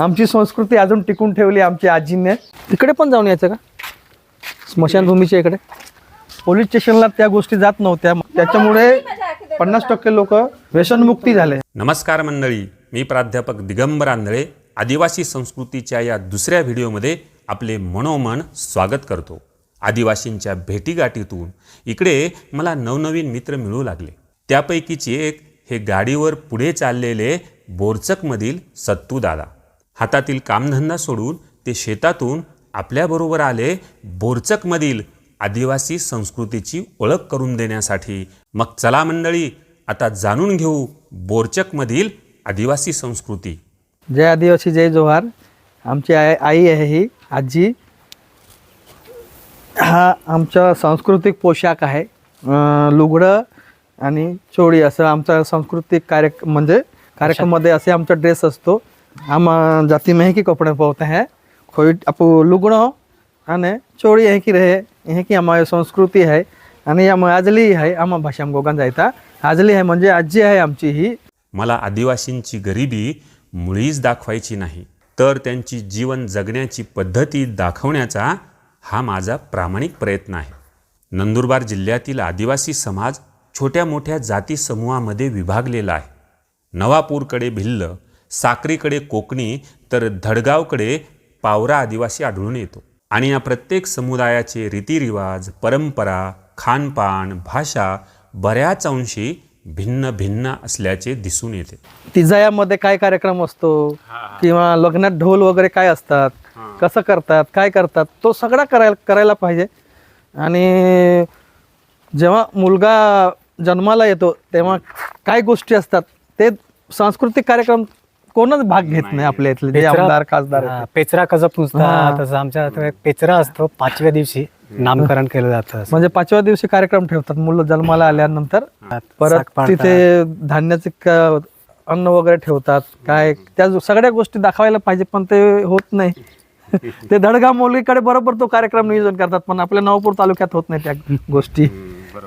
आमची संस्कृती अजून टिकून ठेवली आमच्या आजीने. तिकडे पण जाऊन यायचं का? स्मशानभूमीच्या इकडे? पोलीस स्टेशनला त्या गोष्टी जात नव्हत्या. त्याच्यामुळे पन्नास टक्के लोक व्यसनमुक्ती झाले. नमस्कार मंडळी मी प्राध्यापक दिगंबर आंधळे आदिवासी संस्कृतीच्या या दुसऱ्या व्हिडिओमध्ये आपले मनोमन स्वागत करतो. आदिवासींच्या भेटीगाठीतून इकडे मला नवनवीन मित्र मिळू लागले. त्यापैकीची एक हे गाडीवर पुढे चाललेले बोरचकमधील सत्तूदादा हातातील कामधंदा सोडून ते शेतातून आपल्याबरोबर आले बोरचकमधील आदिवासी संस्कृतीची ओळख करून देण्यासाठी. मग चला मंडळी आता जाणून घेऊ बोरचकमधील आदिवासी संस्कृती. जय आदिवासी जय जोहार. आमची आई आई आहे ही आजी. हा आमचा सांस्कृतिक पोशाख आहे. लुगडं आणि चोळी असं आमचा सांस्कृतिक कार्य म्हणजे कार्यक्रममध्ये असे आमचा ड्रेस असतो. हम जाति में ही कि कपड़े पहनते हैं। कोई आप लुगड़ो आणि चोळी यहीं की रहे हे की आम्हाला संस्कृती आहे आणि आम्हा आजली आहे आम्हा भाषा गोगान जायता। आजली आहे म्हणजे आजी आहे आमची ही। मला आदिवासींची गरिबी मुळीच दाखवायची नाही तर त्यांची जीवन जगण्याची पद्धती दाखवण्याचा हा माझा प्रामाणिक प्रयत्न आहे. नंदुरबार जिल्ह्यातील आदिवासी समाज छोट्या मोठ्या जाती समूहामध्ये विभागलेला आहे. नवापूरकडे भिल्ल साक्रीकडे कोकणी तर धडगावकडे पावरा आदिवासी आढळून येतो. आणि या प्रत्येक समुदायाचे रीतिरिवाज परंपरा खानपान भाषा बऱ्याच अंशी भिन्न भिन्न असल्याचे दिसून येते. तिजायामध्ये काय कार्यक्रम असतो? किंवा लग्नात ढोल वगैरे काय असतात? कसं करतात? काय करतात? तो सगळा करायला करायला पाहिजे. आणि जेव्हा मुलगा जन्माला येतो तेव्हा काय गोष्टी असतात? ते सांस्कृतिक कार्यक्रम कोणच भाग घेत नाही आपल्या इथले जे पेचरा- आमदार खासदार हा. पेचरा कसं हा. पुजतात तसं आमच्या एक पेचरा असतो पाचव्या दिवशी नामकरण केलं जातं. म्हणजे पाचव्या दिवशी कार्यक्रम ठेवतात मुलं जन्माला आल्यानंतर परत पाडतात. तिथे धान्याचे क- अन्न वगैरे ठेवतात काय त्या जो- सगळ्या गोष्टी दाखवायला पाहिजे पण ते होत नाही ते धडगाव मोलीकडे बरोबर तो कार्यक्रम नियोजन करतात पण आपल्या नवापूर तालुक्यात होत नाही त्या गोष्टी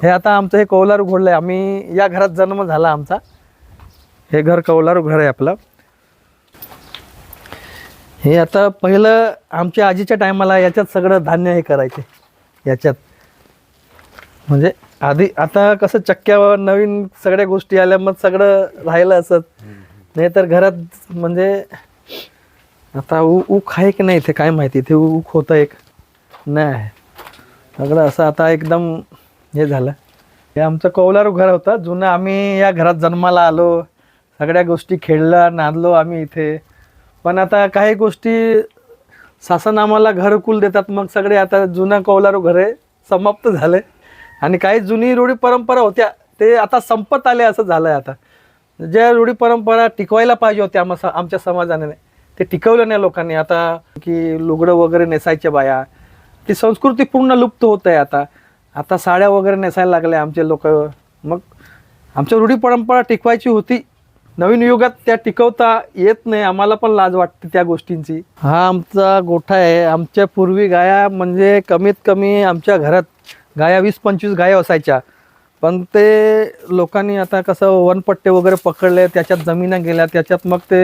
हे आता आमचं हे कौलारू घोडलंय आम्ही या घरात जन्म झाला आमचा हे घर कौलारू घर आहे आपलं हे आता पहिलं आमच्या आजीच्या टायमाला याच्यात सगळं धान्य हे करायचे. याच्यात. म्हणजे आधी आता कसं चक्क्यावर नवीन सगळ्या गोष्टी आल्या मग सगळं राहिलं असत नाही तर घरात म्हणजे आता ऊ ऊख आहे की नाही इथे काय माहिती इथे ऊख होतं एक. नाही. सगळं असं आता एकदम हे झालं. हे आमचं कौलारू घर होतं जुनं आम्ही या घरात जन्माला आलो. सगळ्या गोष्टी खेळलं नांदलो आम्ही इथे. पण आता काही गोष्टी शासन आम्हाला घरकुल देतात मग सगळे आता जुनं कौलारू घरे समाप्त झाले. आणि काही जुनी रूढी परंपरा होत्या ते आता संपत आले असं झालं आहे आता. ज्या रूढी परंपरा टिकवायला पाहिजे होत्या आम आमच्या समाजाने ते टिकवलं नाही लोकांनी. आता की लुगडं वगैरे नेसायच्या बाया ती संस्कृती पूर्ण लुप्त होत आहे आता. आता साड्या वगैरे नेसायला लागल्या आमचे लोक. मग आमच्या रूढी परंपरा टिकवायची होती नवीन युगात त्या टिकवता येत नाही. आम्हाला पण लाज वाटते त्या गोष्टींची. हा आमचा गोठा आहे. आमच्या पूर्वी गाया म्हणजे कमीत कमी आमच्या घरात गाया वीस पंचवीस गाया असायच्या. पण ते लोकांनी आता कसं वनपट्टे वगैरे पकडले त्याच्यात जमिना गेल्या त्याच्यात मग ते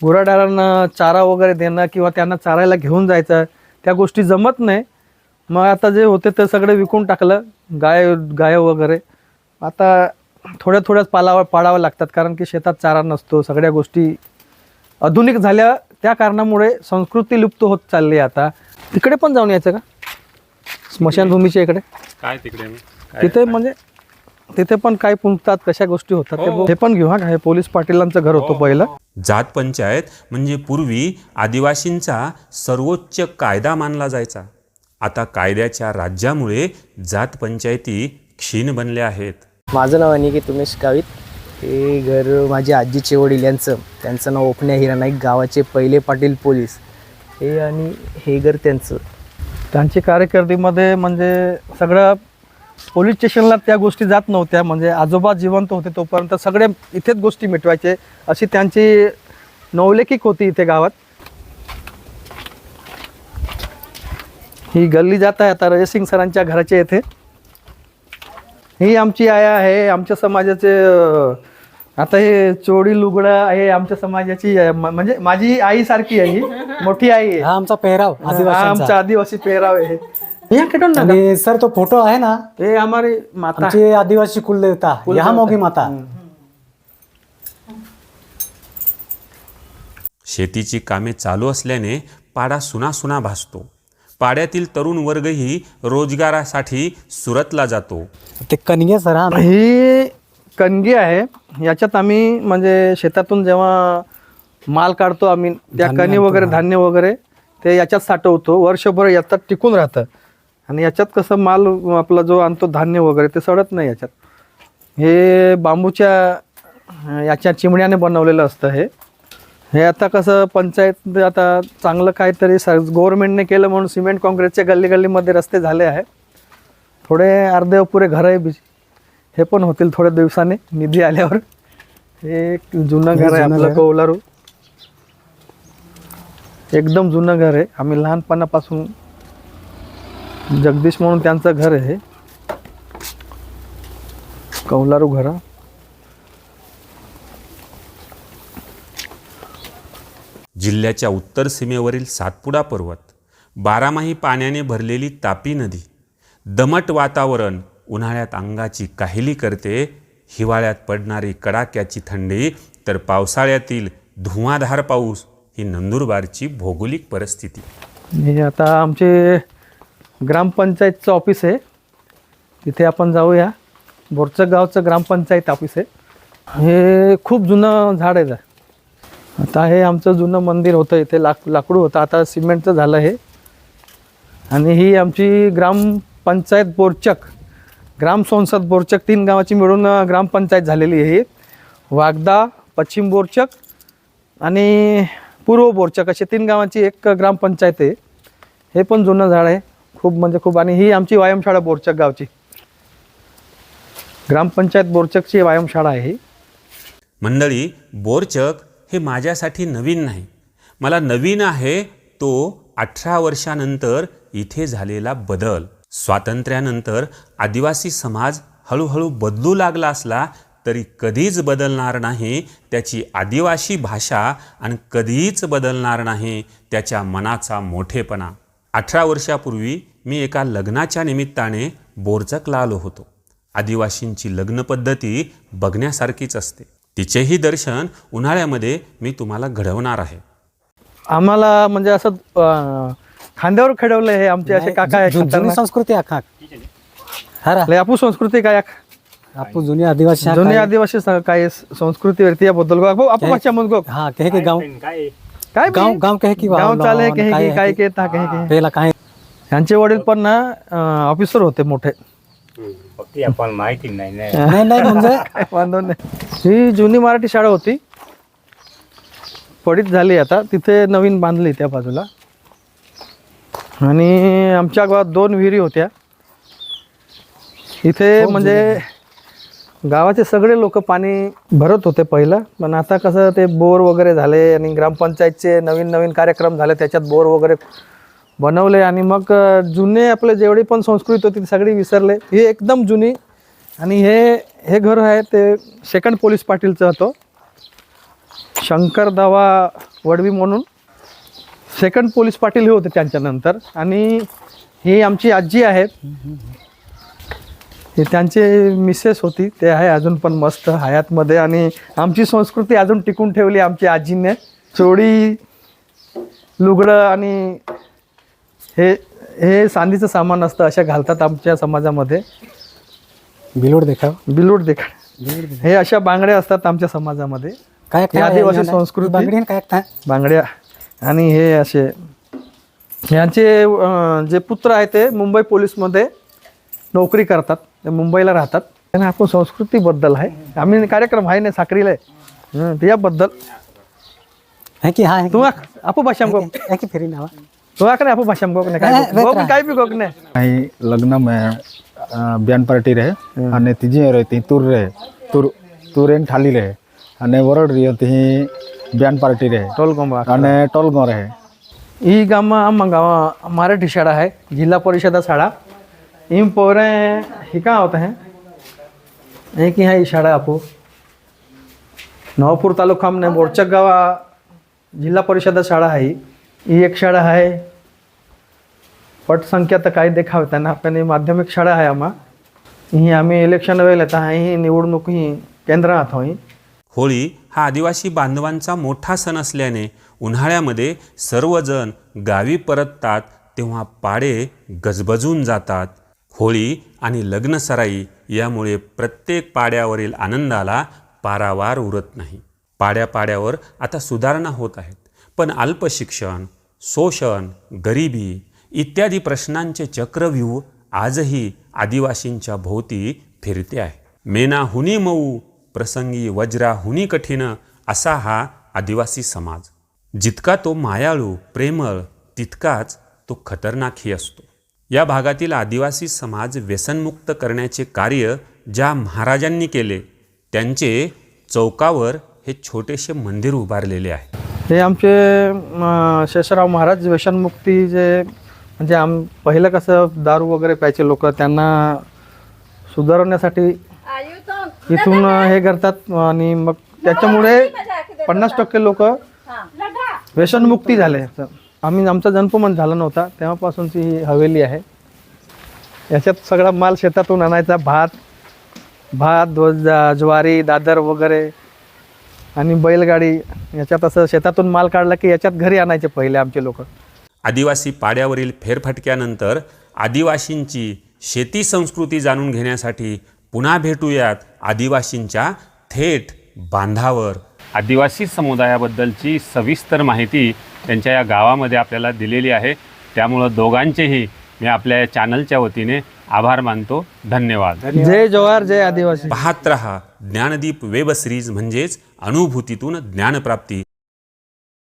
गुराडारांना चारा वगैरे देणं किंवा त्यांना चारायला घेऊन जायचं त्या गोष्टी जमत नाही. मग आता जे होते ते सगळे विकून टाकलं गाय गाय वगैरे. आता थोड्या थोड्याच पालावा पाडावं लागतात कारण की शेतात चारा नसतो. सगळ्या गोष्टी आधुनिक झाल्या. त्या कारणामुळे संस्कृती लुप्त होत चालली आता. तिकडे पण जाऊन यायचं का? स्मशानभूमीच्या इकडे? काय तिकडे? तिथे म्हणजे तिथे पण काय पुंजतात कशा गोष्टी होतात ते बघ- हे पण घेऊ हा. हे पोलीस पाटीलांचं घर होतं पहिलं. जात पंचायत म्हणजे पूर्वी आदिवासींचा सर्वोच्च कायदा मानला जायचा. आता कायद्याच्या राज्यामुळे जात पंचायती क्षीण बनल्या आहेत. माझं नाव अनिकेत उमेश गावित हे घर माझे आजीचे वडील यांचं. त्यांचं नाव ओपण्या हिरा नाईक गावाचे पहिले पाटील पोलीस. हे आणि हे घर त्यांचं. त्यांची कार्यकर्दीमध्ये म्हणजे सगळं पोलीस स्टेशनला त्या गोष्टी जात नव्हत्या. म्हणजे आजोबा जिवंत होते तोपर्यंत सगळे इथेच गोष्टी मिटवायचे. अशी त्यांची नवलेखिक होती इथे गावात. ही गल्ली जात आहे आता रजसिंग सरांच्या घराच्या येथे ही आमची आया आहे आमच्या समाजाचे आता हे चोडी लुगडं हे आमच्या समाजाची म्हणजे माझी आई सारखी आहे ही मोठी आई आहे. हा आमचा पेहराव हा आमचा आदिवासी पेहराव आहे. या केटून ना आणि सर तो फोटो आहे ना? हे हमारे माता. आमची आदिवासी कुलदेवता ह्या मोगी माता. शेतीची कामे चालू असल्याने पाडा सुनासुना भासतो. पाड्यातील तरुण वर्गही रोजगारासाठी सुरतला जातो. ते कनिगे सर हा ही कणगी आहे. याच्यात आम्ही म्हणजे शेतातून जेव्हा माल काढतो आम्ही त्या कणी वगैरे धान्य वगैरे ते याच्यात साठवतो. वर्षभर याच्यात टिकून राहतं. आणि याच्यात कसं माल आपला जो आणतो धान्य वगैरे ते सडत नाही याच्यात. हे बांबूच्या याच्या चिमण्याने बनवलेलं असतं हे. हे आता कसं पंचायत आता चांगलं काहीतरी स गव्हर्नमेंटने केलं म्हणून सिमेंट काँक्रीटच्या गल्ली गल्लीमध्ये रस्ते झाले आहे थोडे अर्धे अपुरे घर आहे बी हे पण होतील थोड्या दिवसाने निधी आल्यावर. हे एक जुनं घर आहे आपलं. कौलारू. एकदम जुनं घर आहे. आम्ही लहानपणापासून जगदीश म्हणून त्यांचं घर आहे. कौलारू घरा. जिल्ह्याच्या उत्तर सीमेवरील सातपुडा पर्वत बारामाही पाण्याने भरलेली तापी नदी दमट वातावरण उन्हाळ्यात अंगाची काहिली करते हिवाळ्यात पडणारी कडाक्याची थंडी तर पावसाळ्यातील धुवाधार पाऊस ही नंदुरबारची भौगोलिक परिस्थिती. हे आता आमचे ग्रामपंचायतचं ऑफिस आहे. तिथे आपण जाऊया. बोरचक गावचं ग्रामपंचायत ऑफिस आहे. हे खूप जुनं झाड आहे आता हे आमचं जुनं मंदिर होतं इथे लाक लाकडू होतं. आता सिमेंटचं झालं हे. आणि ही आमची ग्रामपंचायत बोरचक ग्राम संसद बोरचक तीन गावाची मिळून ग्रामपंचायत झालेली आहे वागदा पश्चिम बोरचक आणि पूर्व बोरचक असे तीन गावांची एक ग्रामपंचायत आहे. हे पण जुनं झाड आहे. खूप म्हणजे खूप आणि ही आमची व्यायामशाळा बोरचक गावची. ग्रामपंचायत बोरचकची व्यायामशाळा आहे मंडळी बोरचक हे माझ्यासाठी नवीन नाही. मला नवीन आहे तो अठरा वर्षानंतर इथे झालेला बदल. स्वातंत्र्यानंतर आदिवासी समाज हळूहळू बदलू लागला असला तरी कधीच बदलणार नाही त्याची आदिवासी भाषा आणि कधीच बदलणार नाही त्याच्या मनाचा मोठेपणा. अठरा वर्षापूर्वी मी एका लग्नाच्या निमित्ताने बोरचकला आलो होतो. आदिवासींची लग्नपद्धती बघण्यासारखीच असते. तिचेही दर्शन उन्हाळ्यामध्ये मी तुम्हाला घडवणार आहे. आम्हाला म्हणजे असं खांद्यावर खेळवलं हे आमचे असे काका आहे जु- जुनी खतरनाक. संस्कृती आखा हा लय आपू संस्कृती काय आपू जुनी आदिवासी हा जुनी काय- आदिवासी स- काय संस्कृती वरती याबद्दल गो आपू गो हा कहे के गाव? काय गाव गाव कहे की गाव वावलं, चाले कहे काय की काय के ता कहे की? पहिला काय? यांचे वडील पण ना ऑफिसर होते मोठे. फक्त आपण माहिती नाही नाही नाही म्हणजे? नाही ही जुनी मराठी शाळा होती. पडीत झाली आता. तिथे नवीन बांधली त्या बाजूला. आणि आमच्या गावात दोन विहिरी होत्या. इथे म्हणजे गावाचे सगळे लोक पाणी भरत होते पहिलं. पण आता कसं ते बोर वगैरे झाले आणि ग्रामपंचायतचे नवीन नवीन कार्यक्रम झाले. त्याच्यात बोर वगैरे बनवले आणि मग जुने आपले जेवढी पण संस्कृती होती ती सगळी विसरले. ही एकदम जुनी आणि हे हे घर आहे ते सेकंड पोलीस पाटीलचं होतं शंकर दावा वडवी म्हणून. सेकंड पोलीस पाटील हे होते त्यांच्यानंतर आणि ही आमची आजी आहेत. हे त्यांचे मिसेस होती. ते आहे अजून पण मस्त हयातमध्ये. आणि आमची संस्कृती अजून टिकून ठेवली आमची आजीने. चोडी लुगडं आणि हे हे चांदीचं सामान असतं अशा घालतात आमच्या समाजामध्ये. बिलोड देखाव. बिलूट देखा हे अशा बांगड्या असतात आमच्या समाजामध्ये. काय आदिवासी संस्कृती. बांगडी काय बांगड्या. आणि हे असे यांचे जे पुत्र आहे ते मुंबई पोलीसमध्ये नोकरी करतात. ते मुंबईला राहतात. आणि आपण संस्कृतीबद्दल आहे. आम्ही कार्यक्रम आहे ना साखरीला आहे. त्याबद्दल. है की हा तू आपू की फेरी नावा. तू आकडे आपू भाषाम गोक नाही હા, काय गोक काय बी गोक नाही અહીં લગ્નમાં અ, બેન પાર્ટી રહે અને ત્રીજી રહે તી તુર રહે તુર તુર એને ઠાલી રહે અને વરડ રહ્યો તી બેન પાર્ટી રહે टोल गोंबा અને ટોલગો રહે ही गामा आम्हा गावा मराठी शाळा आहे जिल्हा परिषदा शाळा हिम पोरे ही का होत आहे हे की हा ही शाळा आपो नवापूर तालुकामध्ये बोरचक गावा जिल्हा परिषद शाळा आहे ही एक शाळा आहे पटसंख्या तर काही देखाव त्यांना आपल्याने माध्यमिक शाळा आहे आम्हा. ही आम्ही इलेक्शन वेळेला तर ही निवडणूक ही केंद्रात होई. होळी हा आदिवासी बांधवांचा मोठा सण असल्याने उन्हाळ्यामध्ये सर्वजण गावी परततात तेव्हा पाडे गजबजून जातात. होळी आणि लग्नसराई यामुळे प्रत्येक पाड्यावरील आनंदाला पारावार उरत नाही. पाड्या पाड्यावर आता सुधारणा होत आहेत पण अल्पशिक्षण शोषण गरिबी इत्यादी प्रश्नांचे चक्रव्यूह आजही आदिवासींच्या भोवती फिरते आहे. मेना हुनी मऊ प्रसंगी वज्रा हुनी कठीण असा हा आदिवासी समाज. जितका तो मायाळू प्रेमळ तितकाच तो खतरनाकही असतो. या भागातील आदिवासी समाज व्यसनमुक्त करण्याचे कार्य ज्या महाराजांनी केले त्यांचे चौकावर हे छोटेसे मंदिर उभारलेले आहे. हे आमचे शेषराव महाराज व्यसनमुक्ती जे म्हणजे आम पहिलं कसं दारू वगैरे प्यायचे लोक त्यांना सुधारण्यासाठी इथून हे करतात आणि मग त्याच्यामुळे पन्नास टक्के लोक व्यसनमुक्ती झाले. आम्ही आमचा जन्मपण झाला नव्हता. तेव्हापासूनची ही हवेली आहे. याच्यात सगळा माल शेतातून आणायचा. भात भात ध्वज- ज्वारी दादर वगैरे आणि बैलगाडी. याच्यात असं शेतातून माल काढला की याच्यात घरी आणायचे पहिले आमचे लोक. आदिवासी पाड्यावरील फेरफटक्यानंतर आदिवासींची शेती संस्कृती जाणून घेण्यासाठी पुन्हा भेटूयात आदिवासींच्या थेट बांधावर. आदिवासी समुदायाबद्दलची सविस्तर माहिती त्यांच्या या गावामध्ये आपल्याला दिलेली आहे. त्यामुळं दोघांचेही मी आपल्या या चॅनलच्या वतीने आभार मानतो. धन्यवाद. जय जवाहर जय आदिवासी. पाहत रहा ज्ञानदीप वेब सिरीज म्हणजेच अनुभूतीतून ज्ञानप्राप्ती.